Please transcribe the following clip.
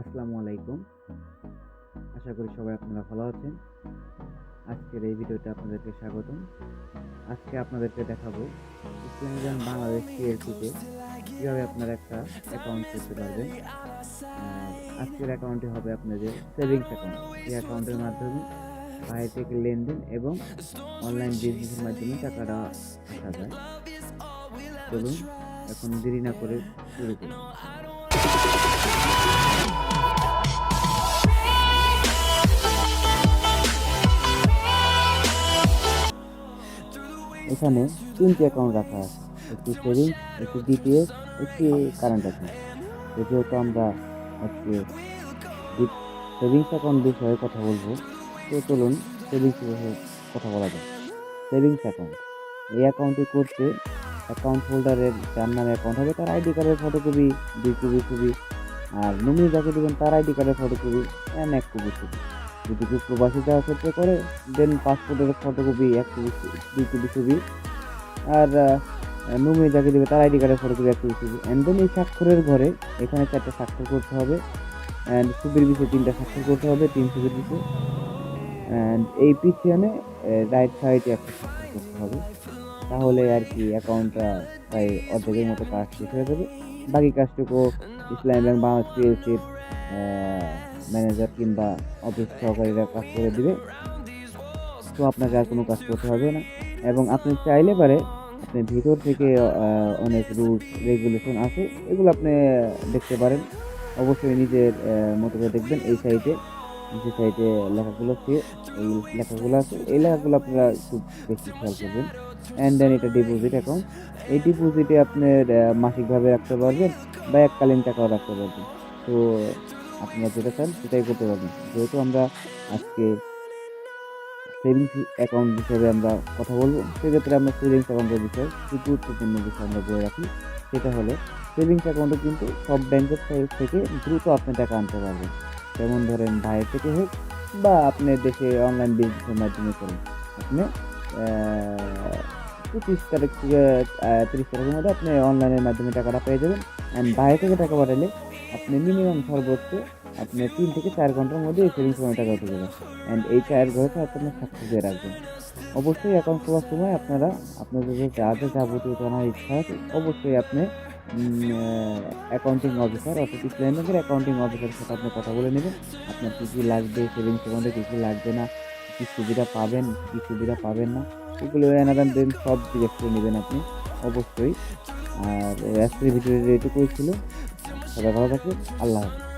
আসসালামু আলাইকুম। আশা করি সবাই আপনারা ভালো আছেন। আজকের এই ভিডিওতে আপনাদেরকে স্বাগতম। আজকে আপনাদেরকে দেখাবো ইসলামী ব্যাংক বাংলাদেশ সিএলসিতে কীভাবে আপনারা একটা অ্যাকাউন্ট করতে পারবেন। আজকের অ্যাকাউন্টে হবে আপনাদের সেভিংস অ্যাকাউন্ট এই অ্যাকাউন্টের মাধ্যমে বাইরে থেকে লেনদেন এবং অনলাইন বিজনেসের মাধ্যমে টাকাটা আসা যায়। চলুন, এখন দেরি না করে শুরু করুন এখানে তিনটি অ্যাকাউন্ট রাখা আছে। একটি সেভিংস একটি ডিপিএস একটি কারেন্ট অ্যাকাউন্ট যেহেতু আমরা আজকে সেভিংস অ্যাকাউন্ট বিষয়ে কথা বলব, তো চলুন সেভিংস বিষয়ে কথা বলা যায় সেভিংস অ্যাকাউন্ট এই অ্যাকাউন্টটি করতে অ্যাকাউন্ট হোল্ডারের যার নামে অ্যাকাউন্ট হবে, তার আইডি কার্ডের ফটোকপি দুই কপি ছবি, আর নমিনি যাকে দেবেন তার আইডি কার্ডের ফটোকপি অ্যান্ড এক কপি ছবি। যদি কেউ প্রবাসী যাওয়ার ক্ষেত্রে করে দেন পাসপোর্টের ফটোকপি এক কপি দুই কপি ছবি। আর নমিনি যাকে দেবে তার আইডি কার্ডের ফটোকপি এক কপি ছবি। অ্যান্ড দেন এই স্বাক্ষরের ঘরে এখানে চারটে স্বাক্ষর করতে হবে। অ্যান্ড ছবির বিষয়ে তিনটা স্বাক্ষর করতে হবে, তিন ছবির বিষয়ে। অ্যান্ড এই পিছনে রাইট সাইডে একটা স্বাক্ষর করতে হবে। তাহলে আর কি অ্যাকাউন্টটা প্রায় অর্ধেকের মতো কাজ শেষ হয়ে যাবে। বাকি কাজটুকু ইসলামী ব্যাংক বাংলাদেশ পিএলসির ম্যানেজার কিংবা অফিস সহকারীরা কাজ করে দিবে। তো আপনাকে আর কোনো কাজ করতে হবে না। এবং আপনি চাইলে পারে আপনি ভিতর থেকে অনেক রুলস রেগুলেশন আছে, এগুলো আপনি দেখতে পারেন। অবশ্যই নিজের মতো করে দেখবেন এই সাইটে যে সাইটে লেখাগুলো আছে, এই লেখাগুলো আছে, এই লেখাগুলো আপনারা খুব বেশি খেয়াল করবেন। অ্যান্ড দেন এটা ডিপোজিট অ্যাকাউন্ট এই ডিপোজিটে আপনার মাসিকভাবে রাখতে পারবেন বা এককালীন টাকাও রাখতে পারবেন। তো আপনারা যেটা চান সেটাই করতে পারবেন। যেহেতু আমরা আজকে সেভিংস অ্যাকাউন্ট হিসেবে আমরা কথা বলব, সেক্ষেত্রে আমরা সেভিংস অ্যাকাউন্টের বিষয়ে খুব গুরুত্বপূর্ণ বিষয় আমরা বলে রাখি। সেটা হলো সেভিংস অ্যাকাউন্টে কিন্তু সব ব্যাংকের থেকে দ্রুত আপনি টাকা আনতে পারবেন। যেমন ধরেন বাইরে থেকে হোক বা আপনি দেশে অনলাইন বিজনেসের মাধ্যমে করেন আপনি পঁচিশ তারিখ থেকে তিরিশ তারিখের মধ্যে আপনি অনলাইনের মাধ্যমে টাকাটা পেয়ে যাবেন। অ্যান্ড বাইরে থেকে টাকা পাঠালে আপনি মিনিমাম সর্বোচ্চ আপনি তিন থেকে চার ঘণ্টার মধ্যে এই সেভিংস অ্যাকাউন্টে টাকা উঠে যাবেন। অ্যান্ড এই চার ঘরে আপনার সাকসেস দিয়ে রাখবেন। অবশ্যই অ্যাকাউন্ট খোলার সময় আপনারা, আপনাদের যে যা যা যাবতীয় জানার ইচ্ছা আছে, অবশ্যই আপনি অ্যাকাউন্টিং অফিসার অর্থাৎ ইসলাম ব্যাংকের অ্যাকাউন্টিং অফিসারের সাথে আপনি কথা বলে নেবেন। আপনার কী কী লাগবে সেভিংস অ্যাকাউন্টে কী কী লাগবে না কী সুবিধা পাবেন, কী সুবিধা পাবেন না, এগুলো এনাদান দেন সব জিজ্ঞেস করে নেবেন আপনি, অবশ্যই। আর, আজকের ভিডিওটি এটুকুই ছিল। সবাই ভালো থাকবেন, আল্লাহ হাফেজ।